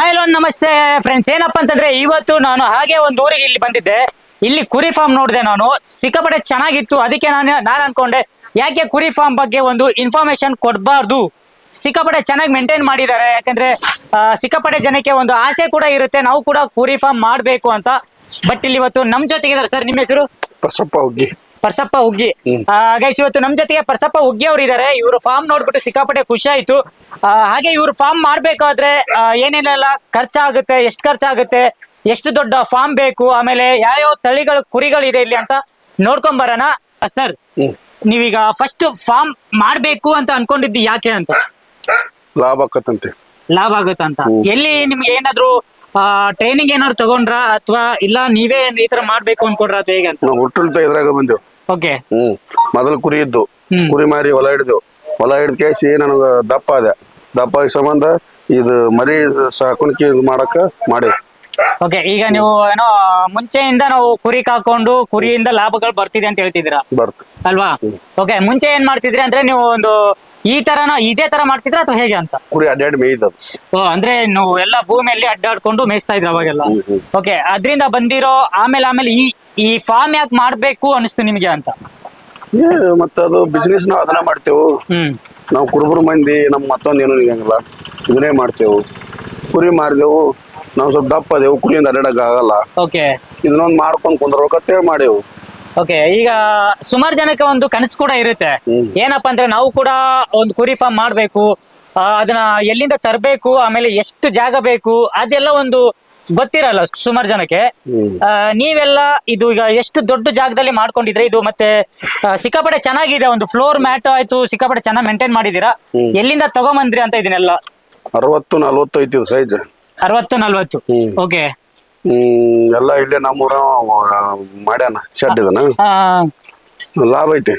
Hi loan ನಮಸ್ತೆ friends ಏನಪ್ಪ ಅಂತಂದ್ರೆ ಇವತ್ತು ನಾನು ಹಾಗೆ ಒಂದು ಊರಿಗೆ ಇಲ್ಲಿ ಬಂದಿದ್ದೆ. ಇಲ್ಲಿ ಕುರಿ ಫಾರ್ಮ್ ನೋಡಿದೆ ನಾನು. ಸಿಕ್ಕಾಪಟ್ಟೆ ಚೆನ್ನಾಗಿತ್ತು. ಅದಕ್ಕೆ ನಾನು ನಾನು ಅನ್ಕೊಂಡೆ, ಯಾಕೆ ಕುರಿ ಫಾರ್ಮ್ ಬಗ್ಗೆ ಒಂದು ಇನ್ಫಾರ್ಮೇಶನ್ ಕೊಡಬಾರ್ದು? ಸಿಕ್ಕಾಪಟ್ಟೆ ಚೆನ್ನಾಗಿ ಮೇಂಟೈನ್ ಮಾಡಿದ್ದಾರೆ. ಯಾಕಂದ್ರೆ ಸಿಕ್ಕಾಪಟ್ಟೆ ಜನಕ್ಕೆ ಒಂದು ಆಸೆ ಕೂಡ ಇರುತ್ತೆ. ನಾವು ಕೂಡ ಕುರಿ ಫಾರ್ಮ್ ಮಾಡಬೇಕು ಅಂತ. ಬಟ್ ಇಲ್ಲಿ ಇವತ್ತು ನಮ್ ಜೊತೆಗಿದ್ದಾರೆ. ಸರ್ ನಿಮ್ಮ ಹೆಸರು? ಬಸಪ್ಪ ಪರ್ಸಪ್ಪ ಹುಗ್ಗಿ. ಗೈಸ್ ಇವತ್ತು ನಮ್ ಜೊತೆಗೆ ಪರ್ಸಪ್ಪ ಹುಗ್ಗಿ ಅವರು ಇದಾರೆ. ಇವರು ಫಾರ್ಮ್ ನೋಡ್ಬಿಟ್ಟು ಸಿಕ್ಕಾಪಟ್ಟೆ ಖುಷಿ ಆಯ್ತು ಹಾಗೆ ಇವ್ರು ಫಾರ್ಮ್ ಮಾಡ್ಬೇಕಾದ್ರೆ ಏನೇನೆಲ್ಲ ಖರ್ಚಾಗುತ್ತೆ ಎಷ್ಟು ಖರ್ಚಾಗುತ್ತೆ ಎಷ್ಟು ದೊಡ್ಡ ಫಾರ್ಮ್ ಬೇಕು ಆಮೇಲೆ ಯಾವ್ಯಾವ ತಳಿಗಳು ಕುರಿಗಳಿದೆ ಇಲ್ಲಿ ಅಂತ ನೋಡ್ಕೊಂಡ್ ಬರೋಣ ಸರ್. ನೀವೀಗ ಫಸ್ಟ್ ಫಾರ್ಮ್ ಮಾಡ್ಬೇಕು ಅಂತ ಅನ್ಕೊಂಡಿದ್ದು ಯಾಕೆ ಅಂತ? ಲಾಭ ಆಗತ್ತಂತೆ ಲಾಭ ಆಗುತ್ತೆ ಅಂತ? ಹ್ಮ್. ಎಲ್ಲಿ ನಿಮ್ಗೆ ಏನಾದ್ರು ಟ್ರೈನಿಂಗ್ ಏನಾದ್ರು ತಗೊಂಡ್ರ? ಅಥವಾ ಇಲ್ಲ ನೀವೇ ಈ ತರ ಮಾಡ್ಬೇಕು ಅನ್ಕೊಂಡ್ರ ಅಥವಾ ಹೇಗೆ ಅಂತ? ಇದ್ರಾಗ ಬಂದೆವು. Okay hmm. ಮೊದಲು ಕುರಿ ಇದ್ದು. ಕುರಿ ಮಾರಿ ಹೊಲ ಹಿಡಿದು. ಹೊಲ ಹಿಡಿದ ಕೇಸಿ ನನಗ ದಪ್ಪ ಅದ ದಪ್ಪ ಆಗಿ ಸಂಬಂಧ ಇದು ಮರಿ ಸಾಕುಣಿಕೆ ಮಾಡಕ ಮಾಡಿ ಓಕೆ ಈಗ ನೀವು ಏನೋ ಮುಂಚೆಯಿಂದ ನಾವು ಕುರಿ ಕಾಕೊಂಡು ಕುರಿಯಿಂದ ಲಾಭಗಳು ಬರ್ತಿದೆ ಅಂತ ಹೇಳ್ತಿದ್ದೀರಾ? ಬರ್ತ. ಅಲ್ವಾ? ಓಕೆ ಮುಂಚೆ ಏನ್ ಮಾಡ್ತಿದ್ರಿ ಅಂದ್ರೆ ನೀವು ಒಂದು ಈ ತರನ ಇದೇ ತರ ಮಾಡ್ತಿದ್ರ ಅಥವಾ ಹೇಗೆ ಅಂತ? ಕುರಿ ಅಡ್ಡಾಡಿ ಮೇಯ್ದದು ಓ ಅಂದ್ರೆ ನೀವು ಎಲ್ಲ ಭೂಮಿಯಲ್ಲಿ ಅಡ್ಡಾಡ್ಕೊಂಡು ಮೇಯಿಸ್ತಾ ಇದ್ರ ಅವಾಗೆಲ್ಲ. ಓಕೆ ಅದ್ರಿಂದ ಬಂದಿರೋ ಆಮೇಲೆ ಆಮೇಲೆ ಈ ಈ ಫಾರ್ಮ್ ಯಾಕೆ ಮಾಡ್ಬೇಕು ಅನಿಸ್ತು ನಿಮ್ಗೆ ಅಂತ? ಏ ಮತ್ತ ಅದು ಬಿಸ್ನೆಸ್ ನಾವು ಅದನ್ನ ಮಾಡ್ತೇವು. ಹ್ಮ್. ನಾವು ಕುರುಬರು ಮಂದಿ ನಮ್ ಮತ್ತೊಂದು ಏನು ನಿಗಂಗಿಲ್ಲ. ಇದನ್ನೇ ಮಾಡ್ತೇವು. ಕುರಿ ಮಾರಿದೆವು. ನಾವು ಸ್ವಲ್ಪ ದಪ್ಪ ಅದೇವು ಕುಳಿಯಿಂದ ಅಡ್ಡಾಡಕ್ ಆಗಲ್ಲ ಓಕೆ ಇದನ್ನೊಂದು ಮಾಡ್ಕೊಂಡ್ ಕುಂದ್ರಬೇಕಂತೇಳಿ ಮಾಡೇವು. ಓಕೆ ಈಗ ಸುಮಾರು ಜನಕ್ಕೆ ಒಂದು ಕನಸು ಕೂಡ ಇರುತ್ತೆ. ಏನಪ್ಪಾ ಅಂದ್ರೆ ನಾವು ಕೂಡ ಒಂದು ಕುರಿ ಫಾರ್ಮ್ ಮಾಡ್ಬೇಕು ಆ, ಅದನ್ನ ಎಲ್ಲಿಂದ ತರಬೇಕು ಆಮೇಲೆ ಎಷ್ಟು ಜಾಗ ಬೇಕು ಅದೆಲ್ಲ ಒಂದು ಗೊತ್ತಿರಲ್ಲ ಸುಮಾರು ಜನಕ್ಕೆ. ಹ್ಮ್. ಆ, ನೀವೆಲ್ಲ ಇದು ಈಗ ಎಷ್ಟು ದೊಡ್ಡ ಜಾಗದಲ್ಲಿ ಮಾಡ್ಕೊಂಡಿದ್ರೆ ಇದು ಮತ್ತೆ ಆ, ಸಿಕ್ಕಾಪಟ್ಟೆ ಚೆನ್ನಾಗಿದೆ ಒಂದು ಫ್ಲೋರ್ ಮ್ಯಾಟ್ ಆಯ್ತು ಸಿಕ್ಕಾಪಡೆ ಚೆನ್ನಾಗಿ ಮೇಂಟೈನ್ ಮಾಡಿದೀರಾ. ಎಲ್ಲಿಂದ ತಗೊಂಬಂದ್ರಿ ಅಂತ ಇದನ್ನೆಲ್ಲ? ಅರವತ್ತು ನಲ್ವತ್ತು ಐತಿ ಸೈಜ್ ಅರವತ್ತು ನಲ್ವತ್ತು. ಓಕೆ. ಹ್ಮ್ ಎಲ್ಲ ಇಲ್ಲೇ ನಮ್ಮೂರ ಮಾಡ್ಯಾನ ಶೆಡ್ ಇದನ್ನ. ಲಾಭ ಐತಿ.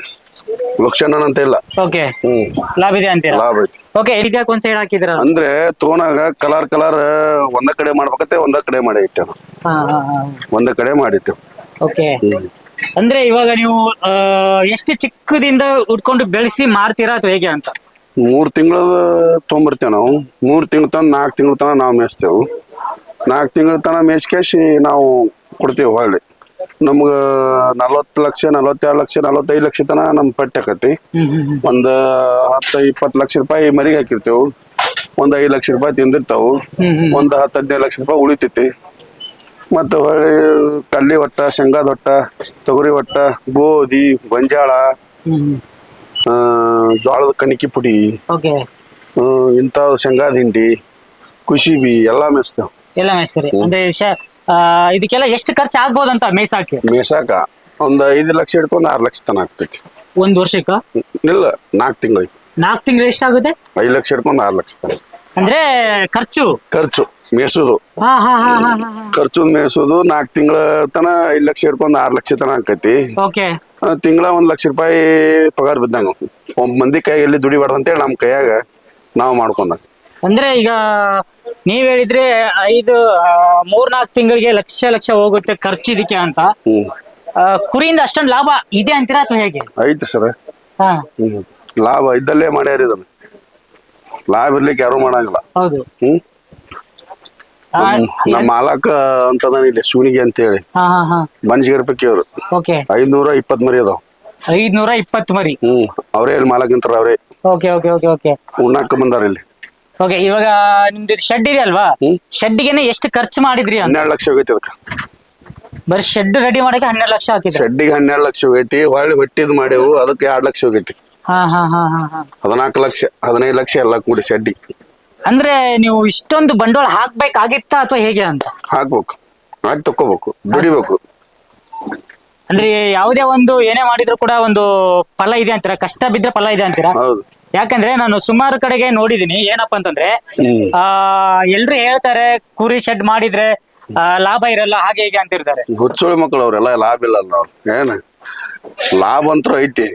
ಲಕ್ಷಣ ಅಂತ ಇಲ್ಲ. ಓಕೆ. ಹ್ಮ್. ಲಾಭ ಇದೆ ಅಂತೀರಾ? ಲಾಭ ಐತಿ. ಓಕೆ ಇದ್ಯಾಕ್ ಒಂದ್ ಸೈಡ್ ಹಾಕಿದ್ರ ಅಂದ್ರೆ ತೋನಾಗ ಕಲರ್ ಕಲರ್ ಒಂದ ಕಡೆ ಮಾಡ್ಬೇಕತ್ತೆ ಒಂದ ಕಡೆ ಮಾಡಿ ಇಟ್ಟೆವು. ಒಂದ ಕಡೆ ಮಾಡಿಟ್ಟೆವು ಓಕೆ. ಅಂದ್ರೆ ಇವಾಗ ನೀವು ಆ, ಎಷ್ಟು ಚಿಕ್ಕದಿಂದ ಉಟ್ಕೊಂಡು ಬೆಳೆಸಿ ಮಾರ್ತೀರಾ ಅಥವಾ ಹೇಗೆ ಅಂತ? ಮೂರ್ ತಿಂಗಳ ತೊಗೊಂಬರ್ತೇವೆ ನಾವು. ಮೂರ್ ತಿಂಗಳ ತನ ನಾಲ್ಕು ತಿಂಗಳ ತನ ನಾವು ಮೇಯಿಸ್ತೇವು. ನಾಲ್ಕು ತಿಂಗಳ ತನ ಮೇಯ್ಸ್ಕೇಸಿ ನಾವು ಕೊಡ್ತೀವಿ ಹೊಳ್ಳಿ ನಮ್ಗೆ ನಲ್ವತ್ತು ಲಕ್ಷ ನಲ್ವತ್ತೆರಡು ಲಕ್ಷ ನಲ್ವತ್ತೈದು ಲಕ್ಷ ತನ ನಮ್ ಪಟ್ಟಿ ಆಕತಿ ಒಂದು ಹತ್ತು ಇಪ್ಪತ್ತು ಲಕ್ಷ ರೂಪಾಯಿ ಮರಿಗೆ ಹಾಕಿರ್ತೇವೆ. ಒಂದ್ ಐದು ಲಕ್ಷ ರೂಪಾಯಿ ತಿಂದಿರ್ತಾವು. ಒಂದು ಹತ್ತು ಹದಿನೈದು ಲಕ್ಷ ರೂಪಾಯಿ ಉಳಿತೈತಿ. ಮತ್ತ ಹೊಳ್ಳಿ ಕಲ್ಲಿ ಒಟ್ಟ ಶೇಂಗಾದ ಒಟ್ಟ ತೊಗರಿ ಒಟ್ಟ ಗೋಧಿ ಗೊಂಜಾಳ ಜೋಳದ ಕಣಕಿ ಪುಡಿ ಓಕೆ. ಇಂಥವು ಶೇಂಗಾದ ಹಿಂಡಿ ಕುಶಿಬಿ ಎಲ್ಲಾ ಮೇಯಿಸ್ತೇವೆ. ಎಲ್ಲ ಮೇಯಿಸ್ತೀರಿ? ಅಂದ್ರೆ ಶ- ಆ, ಇದಕ್ಕೆಲ್ಲ ಎಷ್ಟು ಖರ್ಚು ಆಗ್ಬೋದಂತ ಮೇಯ್ಸಾಕಿ? ಮೇಯ್ಸಾಕ ಒಂದ್ ಐದು ಲಕ್ಷ ಹಿಡ್ಕೊಂಡ್ ಆರು ಲಕ್ಷ ತನ ಆಗ್ತೈತಿ. ಒಂದ್ ವರ್ಷಕ್ಕ? ಇಲ್ಲ ನಾಲ್ಕು ತಿಂಗಳಿಗೆ ನಾಲ್ಕು ತಿಂಗಳು ಎಷ್ಟಾಗುತ್ತೆ? ಐದು ಲಕ್ಷ ಹಿಡ್ಕೊಂಡು ಆರು ಲಕ್ಷ ತನ ಅಂದ್ರೆ ಖರ್ಚು. ಖರ್ಚು ಮೇಸೋದು ಹಾ ಹಾ ಹಾ ಹಾ ಹಾ ಖರ್ಚು ಮೇಸೋದು ನಾಲ್ಕು ತಿಂಗಳ ತನ ಐದ್ ಲಕ್ಷ ಹಿಡ್ಕೊಂಡ್ ಆರ್ ಲಕ್ಷ ತನ ಆಕೈತಿ. ಓಕೆ. ತಿಂಗಳ ಒಂದ್ ಲಕ್ಷ ರೂಪಾಯಿ ಪಗಾರ ಬಿದ್ದಂಗ. ಒಬ್ಬ ಮಂದಿ ಕೈಯಲ್ಲಿ ಎಲ್ಲಿ ದುಡಿಬಾರ್ದು ಅಂತೇಳಿ ನಮ್ ಕೈಯಾಗ ನಾವು ಮಾಡ್ಕೊಂಡ ಅಂದ್ರೆ ಈಗ ನೀವ್ ಹೇಳಿದ್ರೆ ಐದು ಮೂರ್ನಾಲ್ಕು ತಿಂಗಳಿಗೆ ಲಕ್ಷ ಲಕ್ಷ ಹೋಗುತ್ತೆ ಖರ್ಚು ಇದಕ್ಕೆ ಅಂತ. ಹ್ಮ್. ಆ, ಕುರಿಯಿಂದ ಅಷ್ಟೊಂದು ಲಾಭ ಇದೆ ಅಂತೀರಾ ಅಥವಾ ಹೇಗೆ? ಐತೆ ಸರ್. ಹಾ. ಲಾಭ ಇದ್ದಲ್ಲೇ ಮಾಡ್ಯಾರ ಇದನ್ನ. ಲಾಭ ಇರ್ಲಿಕ್ಕೆ ಯಾರು ಮಾಡಂಗಿಲ್ಲ. ಹೌದು. ಹ್ಮ್? ಆ, ನಮ್ಮ ಮಾಲಕ ಅಂತ ಇಲ್ಲಿ ಶಿವನಿಗೆ ಅಂತ ಹೇಳಿ ಹಾ ಹಾ. ಅವರು ಓಕೆ. ಐದ್ನೂರ ಇಪ್ಪತ್ ಮರಿ ಅದಾವ. ಐದ್ನೂರ ಇಪ್ಪತ್ ಮರಿ. ಹ್ಮ್. ಅವರೇ ಇಲ್ಲಿ ಮಾಲಕ್ ನಿಂತಾರ ಅವರೇ. Okay okay okay okay. ಉಣ್ಣಾಕ ಬಂದಾರ ಇಲ್ಲಿ. ಓಕೆ ಇವಾಗ ನಿಮ್ದು ಶೆಡ್ ಇದೆ ಅಲ್ವಾ? ಹ್ಮ್. ಶೆಡ್ಡಿಗೆನೆ ಎಷ್ಟು ಖರ್ಚು ಮಾಡಿದ್ರಿ ಅಂತ? ಹನ್ನೆರಡು ಲಕ್ಷ ಹೋಗೈತಿ ಅದಕ್ಕೆ. ಬರೀ ಶೆಡ್ ರೆಡಿ ಮಾಡಕ್ಕೆ ಹನ್ನೆರಡು ಲಕ್ಷ ಹಾಕಿದ್ರಿ. ಶೆಡ್ಡಿಗೆ ಹನ್ನೆರಡು ಲಕ್ಷ ಹೋಗೈತಿ ಹೊಳ್ಳಿ ಹೊಟ್ಟಿದ್ ಮಾಡೇವು ಅದಕ್ಕೆ ಎರಡ್ ಲಕ್ಷ ಹೋಗೈತಿ. ಹದಿನಾಲ್ಕು ಲಕ್ಷ ಹದಿನೈದು ಲಕ್ಷ ಎಲ್ಲ ಕೂಡಿ ಶೆಡ್ಡಿ. ಅಂದ್ರೆ ನೀವು ಇಷ್ಟೊಂದು ಬಂಡವಾಳ ಹಾಕ್ಬೇಕಾಗಿತ್ತ ಅಥವಾ ಹೇಗೆ ಅಂತ? ಹಾಕ್ಬೇಕು. ಹಾಕಿ ತಕೋಬೇಕು ದುಡಿಬೇಕು. ಅಂದ್ರೆ ಯಾವುದೇ ಒಂದು ಏನೇ ಮಾಡಿದ್ರು ಕೂಡ ಒಂದು ಫಲ ಇದೆ ಅಂತೀರಾ? ಕಷ್ಟ ಬಿದ್ರೆ ಫಲ ಇದೆ ಅಂತೀರಾ? ಹೌದು. ಯಾಕಂದ್ರೆ ನಾನು ಸುಮಾರು ಕಡೆಗೆ ನೋಡಿದೀನಿ. ಏನಪ್ಪಾ ಅಂತಂದ್ರೆ ಆ ಎಲ್ರು ಹೇಳ್ತಾರೆ ಕುರಿ ಶೆಡ್ ಮಾಡಿದ್ರೆ ಆ, ಲಾಭ ಇರಲ್ಲ ಹಾಗೆ ಹೀಗೆ ಅಂತಿರ್ತಾರೆ. ಹುಚ್ಚೋಳಿ ಮಕ್ಕಳು ಅವ್ರೆಲ್ಲ ಲಾಭ ಇಲ್ಲ ಅಲ್ಲ ಅವ್ರು. ಏನ? ಲಾಭ ಅಂತೂ ಐತಿ.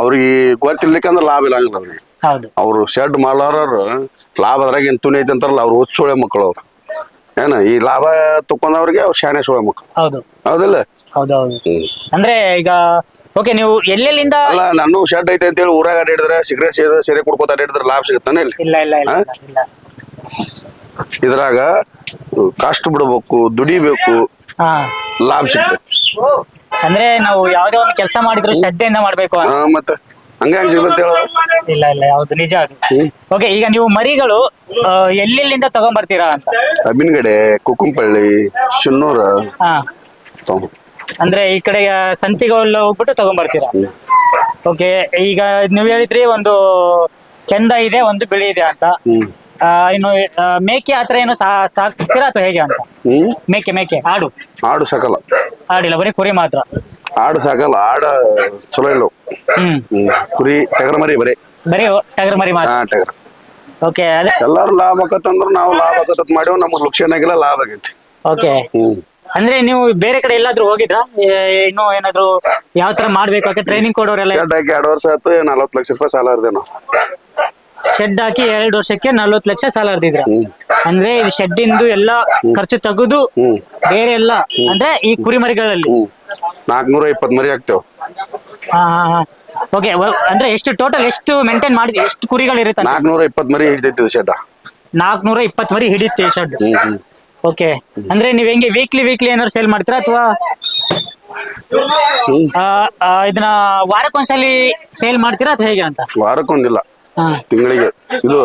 ಅವ್ರಿಗೆ ಗೊತ್ತಿರ್ಲಿಕ್ಕಂದ್ರೆ ಲಾಭ ಇಲ್ಲ ಹಂಗಿಲ್ಲ ಅವ್ರಿಗೆ. ಹೌದು. ಅವ್ರು ಶೆಡ್ ಮಾಡೋರು ಲಾಭ ಅದ್ರಾಗ ಏನ್ ತುನಿ ಐತಿ ಅಂತಾರಲ್ಲ ಅವ್ರು ಹುಚ್ಚೋಳೆ ಮಕ್ಕಳು ಅವ್ರು. ಏನ ಈ ಲಾಭ ತಕೊಂಡವ್ರಿಗೆ ಅವ್ರು ಶಾಣೆ ಸೋಳೆ ಮಕ್ಕಳು ಹೌದು. ಹೌದಿಲ್ಲ? ಹೌದೌದು ಅಂದ್ರೆ ಈಗ ಓಕೆ ನೀವು ಎಲ್ಲೆಲ್ಲಿಂದ ಅಲ್ಲ ನಾನು ಶೆಡ್ ಐತೆ ಅಂತೇಳಿ ಊರಾಗ ಅಡ್ಡಿಡಿದ್ರೆ ಸಿಗರೇಟ್ ಸೇದ ಸೀರೆ ಕುಡ್ಕೋತ ಅಡ್ಡಿಡಿದ್ರೆ ಲಾಭ ಸಿಗುತ್ತಾನೆ ಇಲ್ಲಿ? ಇಲ್ಲ ಇಲ್ಲ ಇಲ್ಲ ಇಲ್ಲ, ಇಲ್ಲ. ಇದ್ರಾಗ ಕಷ್ಟ ಬಿಡ್ಬೇಕು ದುಡಿಬೇಕು ಹಾ. ಲಾಭ ಸಿಗ್ತದೆ. ಅಂದ್ರೆ ನಾವು ಯಾವ್ದೇ ಒಂದು ಕೆಲಸ ಮಾಡಿದ್ರು ಶ್ರದ್ಧೆಯಿಂದ ಮಾಡ್ಬೇಕು ಅಂತ. ಹಾ ಮತ್ತೆ ಹಂಗ ಹೆಂಗ್ ಹೇಳ. ಇಲ್ಲ ಇಲ್ಲ ಯಾವ್ದು ನಿಜ ಅದು. ಓಕೆ ಈಗ ನೀವು ಮರಿಗಳು ಆ, ಎಲ್ಲೆಲ್ಲಿಂದ ತಗೊಂಡ್ಬರ್ತೀರಾ ಅಂತ? ಅಬ್ಬಿನಗಡೆ ಕುಕುಂಪಳ್ಳಿ ಶುನ್ನೂರ. ಹಾ. ತಗೊಂಡ್ ಅಂದ್ರೆ ಈ ಕಡೆ ಸಂತಿಗೆಲ್ಲ ಹೋಗ್ಬಿಟ್ಟು ತಗೊಂಡ್ಬರ್ತೀರಾ ಓಕೆ ಈಗ ನೀವು ಹೇಳಿದ್ರಿ ಒಂದು ಚಂದ ಇದೆ ಒಂದು ಬಿಳಿ ಇದೆ ಅಂತ. ಹ್ಮ್. ಆ, ಇನ್ನು ಆ, ಮೇಕೆ ಆತರ ಏನು ಸಾ- ಸಾಕ್ತೀರಾ ಅಥವಾ ಹೇಗೆ ಅಂತ? ಹ್ಮ್. ಮೇಕೆ ಮೇಕೆ ಆಡು. ಆಡು ಸಾಕಲ್ಲ. ಆಡಿಲ್ಲ ಬರೀ ಕುರಿ ಮಾತ್ರ. ಆಡು ಸಾಕಲ್ಲ ಆಡ ಚಲೋ ಇಲ್ಲ. ಹ್ಮ್. ಕುರಿ ಟಗರ ಮರಿ ಬರೀ. ಬರೀ ಟಗರ್ ಮರಿ ಮಾತ್ರ. ಹಾ ಟಗರ. ಓಕೆ ಅದೇ. ಎಲ್ಲಾರು ಲಾಭ ಆಕತ್ತಂದ್ರ ನಾವು ಲಾಭ ಆಕತ್ತ ಮಾಡಿವ್ ನಮಗ್ ಲುಕ್ಷನ್ ಆಗಿಲ್ಲ ಲಾಭ ಆಗೈತಿ. ಓಕೆ. ಹ್ಮ್. ಅಂದ್ರೆ ನೀವು ಬೇರೆ ಕಡೆ ಎಲ್ಲಾದ್ರೂ ಹೋಗಿದ್ರಾ? ಇನ್ನು ಇನ್ನೂ ಏನಾದ್ರು ಯಾವ ತರ ಮಾಡ್ಬೇಕು ಟ್ರೈನಿಂಗ್ ಕೊಡೋರೆಲ್ಲ? ಶೆಡ್ ಹಾಕಿ ಎರಡು ವರ್ಷ ಆಯ್ತು ನಲ್ವತ್ತು ಲಕ್ಷ ರೂಪಾಯಿ ಸಾಲ ಇರ್ದೆ ನಾವು. ಶೆಡ್ ಹಾಕಿ ಎರಡು ವರ್ಷಕ್ಕೆ ನಲ್ವತ್ತು ಲಕ್ಷ ಸಾಲ ಹರಿದಿದ್ರ. ಅಂದ್ರೆ ಇದು ಶೆಡ್ ಇಂದು ಎಲ್ಲ ಖರ್ಚು ತೆಗೆದು ಬೇರೆ ಎಲ್ಲ ಅಂದ್ರೆ ಈ ಕುರಿಮರಿಗಳಲ್ಲಿ ನಾಲ್ಕನೂರ ಇಪ್ಪತ್ ಮರಿ ಹಾಕ್ತೇವ್. ಹಾ ಓಕೆ ಅಂದ್ರೆ ಎಷ್ಟು ಟೋಟಲ್ ಎಷ್ಟು ಮೇಂಟೈನ್ ಮಾಡಿದ್ವಿ ಎಷ್ಟು ಕುರಿಗಳು ಇರುತ್ತೆ ನಾಲ್ಕನೂರ ಇಪ್ಪತ್ತು ಮರಿ ಹಿಡಿತೈತಿ ಶೆಡ್ ನಾಲ್ಕನೂರ ಇಪ್ಪತ್ತು ಮರಿ ಹಿಡಿಯುತ್ತೆ ಶೆಡ್ ಓಕೆ ಅಂದ್ರೆ ನೀವ್ ಹೆಂಗೆ ವೀಕ್ಲಿ ವೀಕ್ಲಿ ಏನಾದ್ರು ಸೇಲ್ ಮಾಡ್ತೀರಾ ಅಥವಾ? ಇದನ್ನ ವಾರಕ್ಕೊಂದ್ಸಲಿ ಸೇಲ್ ಮಾಡ್ತೀರಾ ಅಥವಾ ಹೇಗೆ ಅಂತ? ವಾರಕ್ಕೊಂದಿಲ್ಲ. ಹಾ ತಿಂಗಳಿಗೆ ಇದು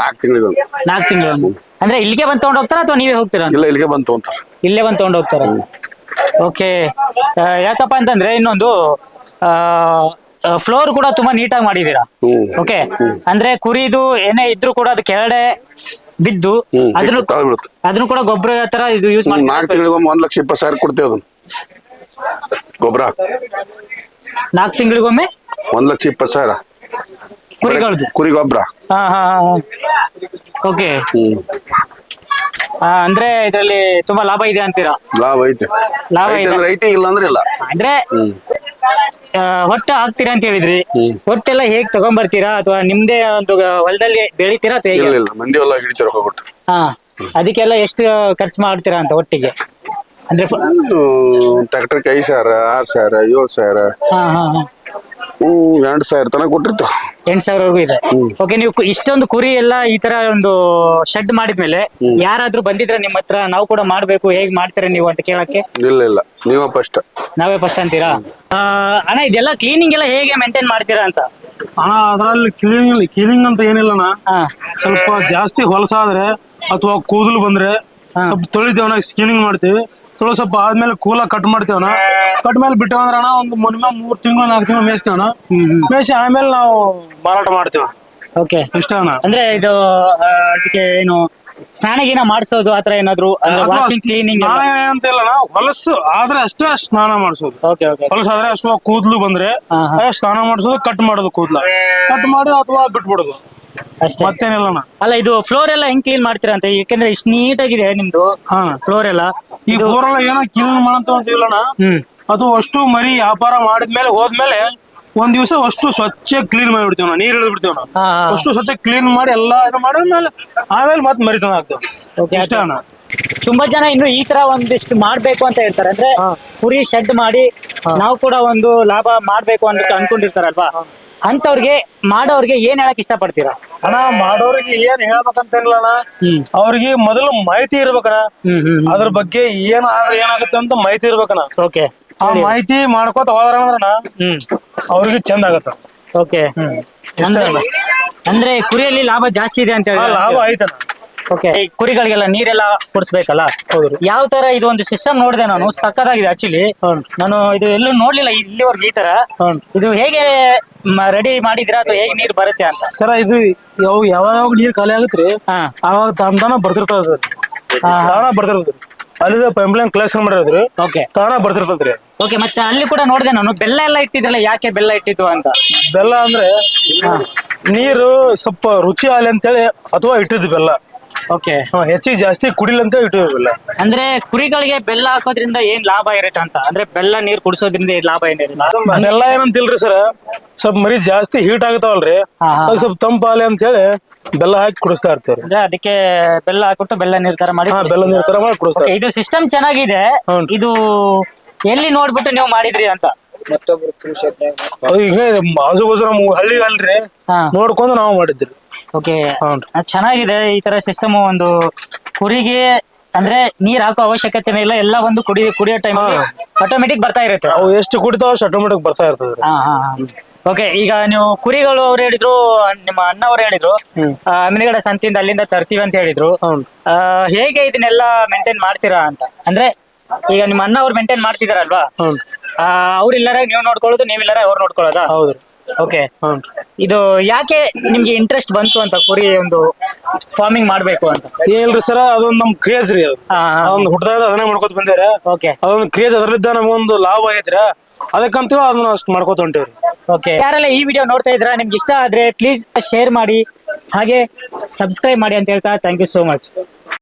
ನಾಲ್ಕು ತಿಂಗಳಿಗೆ ನಾಲ್ಕು ತಿಂಗಳು ಅಂದ್ರೆ ಇಲ್ಲಿಗೆ ಬಂದು ತಗೊಂಡ್ ಹೋಗ್ತಾರ ಅಥವಾ ನೀವೇ ಹೋಗ್ತೀರಾ? ಇಲ್ಲ ಇಲ್ಲಿಗೆ ಬಂದು ತಗೊಂತಾರ. ಇಲ್ಲೇ ಬಂದು ತಗೊಂಡ್ ಹೋಗ್ತಾರ? ಓಕೆ. ಯಾಕಪ್ಪ ಅಂತಂದ್ರೆ ಇನ್ನೊಂದು ಫ್ಲೋರ್ ಕೂಡ ತುಂಬಾ ನೀಟಾಗಿ ಮಾಡಿದೀರಾ ಹ್ಮ್. ಓಕೆ. ಅಂದ್ರೆ ಕುರಿದು ಏನೇ ಇದ್ರೂ ಕೂಡ ಅದು ಕೆಳಗಡೆ ಬಿದ್ದು ಹ್ಮ್. ಅದನ್ನು ತಳ ಬೀಳುತ್ತೆ ಅದನ್ನು ಕೂಡ ಗೊಬ್ಬರ ತರ ಇದು ಯೂಸ್ ನಾಲ್ಕು ಮಾಡ್ತೀರಾ ತಿಂಗಳಿಗೆ ಒಂದ್ ಲಕ್ಷ ಇಪ್ಪತ್ತು ಸಾವಿರ ಕೊಡ್ತೇವೆ ಅದನ್ನ. ಗೊಬ್ಬರ. ನಾಲ್ಕು ತಿಂಗಳಿಗೊಮ್ಮೆ? ಒಂದ್ ಲಕ್ಷ ಇಪ್ಪತ್ತು ಸಾವಿರ. ಕುರಿಗಳದ್ದು ಕುರಿ ಗೊಬ್ಬರ ಹಾ ಹಾ ಓಕೆ. ಅಂದ್ರೆ ಇದರಲ್ಲಿ ತುಂಬಾ ಲಾಭ ಇದೆ ಅಂತೀರಾ? ಲಾಭ ಐತೆ. ಲಾಭ ಐತೆ ಇದೆ. ಅಂದ್ರೆ ಐತೆ ಇಲ್ಲ. ಅಂದ್ರೆ ಇಲ್ಲ ಅಂದ್ರೆ ಆ, ಹೊಟ್ಟೆ ಹಾಕ್ತೀರಾ ಅಂತ ಹೇಳಿದ್ರಿ. ಹೊಟ್ಟೆಲ್ಲ ಹೇಗ್ ತಗೊಂಡ್ಬರ್ತೀರಾ ಅಥವಾ ನಿಮ್ದೇ ಒಂದು ಹೊಲದಲ್ಲಿ ಬೆಳಿತೀರಾ ಅಥವಾ ಹೇಗೆ? ಇಲ್ಲ ಇಲ್ಲ. ಮಂದಿ ಎಲ್ಲ ಹಿಡಿತಾರ ಹೋಗ್ಬಿಟ್ಟು. ಹಾ. ಅದಕ್ಕೆಲ್ಲ ಎಷ್ಟು ಖರ್ಚು ಮಾಡ್ತೀರಾ ಅಂತ ಒಟ್ಟಿಗೆ? ಅಂದ್ರೆ ಟ್ರ್ಯಾಕ್ಟರ್ ಟ್ರ್ಯಾಕ್ಟರ್ಗೆ ಐದು ಸಾವಿರ ಆರು ಸಾವಿರ ಏಳು ಸಾವಿರ ಹಾ ಹಾ ಹಾ. ಎಂಟು ಸಾವಿರ ತನಕ ಕೊಟ್ಟಿರ್ತಾವ ಎಂಟ್ ಸಾವಿರವರೆಗೂ ಇದೆ. ಓಕೆ ನೀವು ಕು- ಇಷ್ಟೊಂದು ಕುರಿ ಎಲ್ಲ ಈ ತರ ಒಂದು ಶೆಡ್ ಮಾಡಿದ್ಮೇಲೆ ಯಾರಾದ್ರೂ ಬಂದಿದ್ರೆ ನಿಮ್ಮ ಹತ್ರ ನಾವು ಕೂಡ ಮಾಡ್ಬೇಕು ಹೇಗ್ ಮಾಡ್ತೀರಾ ನೀವು ಅಂತ ಕೇಳಕ್ಕೆ? ಇಲ್ಲ ಇಲ್ಲ. ನೀವ ಫಸ್ಟ್ ನಾವೇ ಫಸ್ಟ್ ಅಂತೀರಾ? ಆ, ಅಣ್ಣ ಇದೆಲ್ಲ ಕ್ಲೀನಿಂಗ್ ಎಲ್ಲ ಹೇಗೆ ಮೇಂಟೈನ್ ಮಾಡ್ತೀರಾ ಅಂತ? ಅಣ್ಣ ಅದರಲ್ಲಿ ಕ್ಲೀನಿಂಗ್ ಕ್ಲೀನಿಂಗ್ ಅಂತ ಏನಿಲ್ಲಣ್ಣ ಹಾ. ಸ್ವಲ್ಪ ಜಾಸ್ತಿ ಹೊಲಸಾದ್ರೆ ಅಥವಾ ಕೂದಲು ಬಂದ್ರೆ ಸ್ವಲ್ಪ ತೊಳಿತೇವಣ್ಣ ಸ್ಕಿನಿಂಗ್ ಮಾಡ್ತೀವಿ. ತೊಳೆ ಸ್ವಲ್ಪ ಆದ್ಮೇಲೆ ಕೂಲ ಕಟ್ ಮಾಡ್ತೇವನ ಕಟ್ ಮೇಲೆ ಬಿಟ್ಟೇವ ಅಂದ್ರೆ ಅಣ್ಣ ಒಂದು ಮಿನಿಮಮ್ ಮೂರ್ ತಿಂಗಳು ನಾಲ್ಕು ತಿಂಗಳು ಮೇಯಿಸ್ತೇವನ ಮೇಯಿಸಿ ಆಮೇಲೆ ನಾವು ಮಾರಾಟ ಮಾಡ್ತೇವ. ಓಕೆ. ಇಷ್ಟ ಅಣ್ಣ? ಅಂದ್ರೆ ಇದು ಆ, ಅದಕ್ಕೆ ಏನು ಸ್ನಾನ ಗೀನ ಮಾಡಿಸೋದು ಆತರ ಏನಾದ್ರು ವಾಷಿಂಗ್ ಕ್ಲೀನಿಂಗ್ ಸ್ನಾನ ಅಂತ ನಾವು ಹೊಲಸು ಆದ್ರೆ ಅಷ್ಟೇ ಸ್ನಾನ ಮಾಡಿಸೋದು. Okay okay. ಹೊಲಸಾದ್ರೆ ಅಷ್ಟು ಕೂದಲು ಬಂದ್ರೆ ಹಾ, ಹಾ. ಅದೇ ಸ್ನಾನ ಮಾಡಿಸೋದು ಕಟ್ ಮಾಡೋದು ಕೂದಲ. ಕಟ್ ಮಾಡಿ ಅಥವಾ ಬಿಟ್ಬಿಡೋದು. ಅಷ್ಟೇ. ಮತ್ತೇನಿಲ್ಲಣ್ಣ. ಅಲ್ಲ ಇದು ಫ್ಲೋರ್ ಎಲ್ಲ ಹೆಂಗ್ ಕ್ಲೀನ್ ಮಾಡ್ತೀರಾ ಅಂತ? ಯಾಕಂದ್ರೆ ಇಷ್ಟು ನೀಟ್ ಆಗಿದೆ ನಿಮ್ದು ಹಾ. ಫ್ಲೋರ್ ಎಲ್ಲ. ಈ ಬೋರೆಲ್ಲ ಏನೋ ಕ್ಲೀನ್ ಮಾಡಂತ ಅದು ಅಷ್ಟು ಮರಿ ವ್ಯಾಪಾರ ಮಾಡಿದ್ಮೇಲೆ ಹೋದ್ಮೇಲೆ ಒಂದ್ ದಿವಸ ಅಷ್ಟು ಸ್ವಚ್ಛ ಕ್ಲೀನ್ ಮಾಡಿ ಬಿಡ್ತೇವ್ ನೀರ್ ಇಳಿದ್ ಬಿಡ್ತೇವ್ ನಾವು. ಹಾ, ಹಾ. ಅಷ್ಟು ಸ್ವಚ್ಛ ಕ್ಲೀನ್ ಮಾಡಿ ಎಲ್ಲಾ ಇದು ಮಾಡಿದ್ಮೇಲೆ ಆಮೇಲೆ ಮತ್ತೆ ಮರಿತನ ಆಗ್ತೇವೆ. ಇಷ್ಟ ಅಣ್ಣ. ತುಂಬಾ ಜನ ಇನ್ನು ಈ ತರ ಒಂದಿಷ್ಟು ಮಾಡ್ಬೇಕು ಅಂತ ಹೇಳ್ತಾರೆ. ಅಂದ್ರೆ ಕುರಿ ಶೆಡ್ ಮಾಡಿ ನಾವು ಕೂಡ ಒಂದು ಲಾಭ ಮಾಡ್ಬೇಕು ಅಂತ ಅನ್ಕೊಂಡಿರ್ತಾರಲ್ವಾ? ಅಂತವ್ರಿಗೆ ಮಾಡೋರ್ಗೆ ಏನ್ ಹೇಳಕ್ ಇಷ್ಟಪಡ್ತೀರಾ? ಅಣ್ಣ ಮಾಡೋರಿಗೆ ಏನ್ ಹೇಳ್ಬೇಕಂತೇನಿಲ್ಲ ಅಣ್ಣ ಹ್ಮ್. ಅವ್ರಿಗೆ ಮೊದಲು ಮಾಹಿತಿ ಹ್ಮ್ ಹ್ಮ್ ಅದ್ರ ಬಗ್ಗೆ ಏನ್ ಆದ್ರೆ ಏನಾಗುತ್ತೆ ಅಂತ ಮಾಹಿತಿ ಇರ್ಬೇಕಣ್ಣ. ಓಕೆ. ಆ ಮಾಹಿತಿ ಮಾಡ್ಕೋತ ಹೋದ್ರ ಅಂದ್ರಣ ಹ್ಮ್. ಅವ್ರಿಗೆ ಚಂದ ಆಗತ್ತ. ಓಕೆ. ಇಷ್ಟ ಅಂದ್ರೆ ಕುರಿಯಲ್ಲಿ ಲಾಭ ಜಾಸ್ತಿ ಇದೆ ಅಂತ ಹೇಳಿ. ಲಾಭ ಆಯ್ತಣ್ಣ. ಓಕೆ ಈ ಕುರಿಗಳಿಗೆಲ್ಲ ನೀರೆಲ್ಲ ಕುಡಿಸ್ಬೇಕಲ್ಲ? ಹೌದು. ಯಾವ ತರ ಇದು ಒಂದು ಸಿಸ್ಟಮ್ ನೋಡಿದೆ ನಾನು ಸಕ್ಕದಾಗಿದೆ ಆಕ್ಚುಲಿ. ನಾನು ಇದು ಎಲ್ಲೂ ನೋಡ್ಲಿಲ್ಲ ಇಲ್ಲಿವರೆಗೆ ಈ ತರ. ಇದು ಹೇಗೆ ರೆಡಿ ಮಾಡಿದಿರಾ ಅಥವಾ ಹೇಗೆ ನೀರು ಬರುತ್ತೆ ಅಂತ? ಸರ ಇದು ಯಾವ ಯಾವಾಗ ನೀರ್ ಖಾಲಿ ಆಗುತ್ತೆ ಹಾ. ಅವಾಗ ತಂದಾನ ಬರ್ತಿರ್ತದ ತಾನ ಅಲ್ಲಿ ಪೈಪ್ಲೈನ್ ಕಲೆಕ್ಷನ್ ಮಾಡಿರೋದ್ರಿ ಓಕೆ ತಾನ ಬರ್ತಿರ್ತದ್ರಿ. ಓಕೆ ಮತ್ತೆ ಅಲ್ಲಿ ಕೂಡ ನೋಡಿದೆ ನಾನು ಬೆಲ್ಲ ಎಲ್ಲ ಇಟ್ಟಿದ್ದಲ್ಲ ಯಾಕೆ ಬೆಲ್ಲ ಇಟ್ಟಿದ್ದು ಅಂತ? ಬೆಲ್ಲ ಅಂದ್ರೆ ನೀರು ಸ್ವಲ್ಪ ರುಚಿ ಆಗಲಿ ಅಂತೇಳಿ ಅಥವಾ ಇಟ್ಟಿದ್ದು ಬೆಲ್ಲ. ಓಕೆ ಹೆಚ್ಚಿಗೆ ಜಾಸ್ತಿ ಕುಡಿಲಂತ ಅಂತ ಇಟ್ಟಿದ್ದು ಅಂದ್ರೆ ಕುರಿಗಳಿಗೆ ಬೆಲ್ಲ ಹಾಕೋದ್ರಿಂದ ಏನ್ ಲಾಭ ಇರುತ್ತೆ ಅಂತ? ಅಂದ್ರೆ ಬೆಲ್ಲ ನೀರ್ ಕುಡಿಸೋದ್ರಿಂದ ಏನ್ ಲಾಭ ಏನಿರಲ್ಲ ಅದೆಲ್ಲ ಏನಂತಿಲ್ರಿ ಸರ್? ಸ್ವಲ್ಪ ಮರಿ ಜಾಸ್ತಿ ಹೀಟ್ ಆಗತಾವಲ್ರಿ. ಸ್ವಲ್ಪ ತಂಪಾಲಿ ಅಂತ ಹೇಳಿ ಬೆಲ್ಲ ಹಾಕಿ ಕುಡಿಸ್ತಾ ಇರ್ತೀವಿ ಅಂದ್ರೆ ಅದಕ್ಕೆ ಬೆಲ್ಲ ಹಾಕ್ಬಿಟ್ಟು ಬೆಲ್ಲ ನೀರ್ ತರ ಮಾಡಿ ಹಾ ಬೆಲ್ಲ ನೀರ್ ತರ ಮಾಡಿ ಕುಡಿಸ್ತಾರೆ ಇದು ಸಿಸ್ಟಮ್ ಚೆನ್ನಾಗಿದೆ. ಇದು ಎಲ್ಲಿ ನೋಡ್ಬಿಟ್ಟು ನೀವು ಮಾಡಿದ್ರಿ ಅಂತ? ಮತ್ತೊಬ್ರು ಆಜು ಬಾಜು ನಮ್ಮ ಹಳ್ಳಿ ಅಲ್ರಿ. ಹಾ. ನೋಡ್ಕೊಂಡು ನಾವು ಮಾಡಿದ್ರಿ. ಓಕೆ. ಹೌನ್ರಿ. ಚೆನ್ನಾಗಿದೆ ಈ ತರ ಸಿಸ್ಟಮ್ ಒಂದು. ಕುರಿಗೆ ಅಂದ್ರೆ ನೀರ್ ಹಾಕೋ ಅವಶ್ಯಕತೆ ಇಲ್ಲ ಎಲ್ಲ ಒಂದು ಕುಡಿ ಕುಡಿಯೋ ಟೈಮ್ ಆಟೋಮೆಟಿಕ್ ಬರ್ತಾ ಇರುತ್ತೆ. ಅವು ಎಷ್ಟು ಕುಡಿತಾವ ಅಷ್ಟು ಆಟೋಮೆಟಿಕ್ ಬರ್ತಾ ಇರ್ತದ್ರಿ ಹಾ ಹಾ ಓಕೆ ಈಗ ನೀವು ಕುರಿಗಳು ಅವ್ರು ಹೇಳಿದ್ರು ನಿಮ್ಮ ಅಣ್ಣ ಅವ್ರು ಹೇಳಿದ್ರು ಆ, ಅಮ್ಮಿನಗಡ ಸಂತಿಂದ ಅಲ್ಲಿಂದ ತರ್ತೀವಿ ಅಂತ ಹೇಳಿದ್ರು. ಹೌನ್ರಿ. ಆ, ಹೇಗೆ ಇದನ್ನೆಲ್ಲ ಮೇಂಟೈನ್ ಮಾಡ್ತೀರಾ ಅಂತ? ಅಂದ್ರೆ ಈಗ ನಿಮ್ಮ ಅಣ್ಣ ಅವ್ರು ಮೇಂಟೈನ್ ಮಾಡ್ತಿದಾರಲ್ವಾ? ಅವ್ರಿಲ್ಲಾರ ನೀವು ನೋಡ್ಕೊಳ್ಳೋದು ನೀವಿಲ್ಲಾರ ಅವ್ರು ನೋಡ್ಕೊಳ್ಳೋದಾ? ಹೌದು. ಓಕೆ ಇದು ಯಾಕೆ ನಿಮ್ಗೆ ಇಂಟ್ರೆಸ್ಟ್ ಬಂತು ಅಂತ ಕುರಿ ಒಂದು ಫಾರ್ಮಿಂಗ್ ಮಾಡ್ಬೇಕು ಅಂತ? ಏನ್ರಿ ಸರ್ ಅದೊಂದು ನಮ್ ಕ್ರೇಜ್ ರೀ ಅದೊಂದು ಹುಟ್ಟದಾಗ ಅದನ್ನೇ ಮಾಡ್ಕೊತ ಬಂದೇವ್ರಿ. ಓಕೆ ಅದೊಂದು ಕ್ರೇಜ್ ಅದರಲ್ಲಿದ್ದ ನಮಗೊಂದು ಲಾಭ ಆಗೈತ್ರ. ಅದಕ್ಕಂತ ಅದನ್ನ ಅಷ್ಟು ಮಾಡ್ಕೊತ ಹೊಂಟೇವ್ರಿ. ಓಕೆ ಯಾರೆಲ್ಲ ಈ ವಿಡಿಯೋ ನೋಡ್ತಾ ಇದ್ರ ನಿಮ್ಗೆ ಇಷ್ಟ ಆದ್ರೆ ಪ್ಲೀಸ್ ಶೇರ್ ಮಾಡಿ ಹಾಗೆ ಸಬ್ಸ್ಕ್ರೈಬ್ ಮಾಡಿ ಅಂತ ಹೇಳ್ತಾ ಥ್ಯಾಂಕ್ ಯು ಸೋ ಮಚ್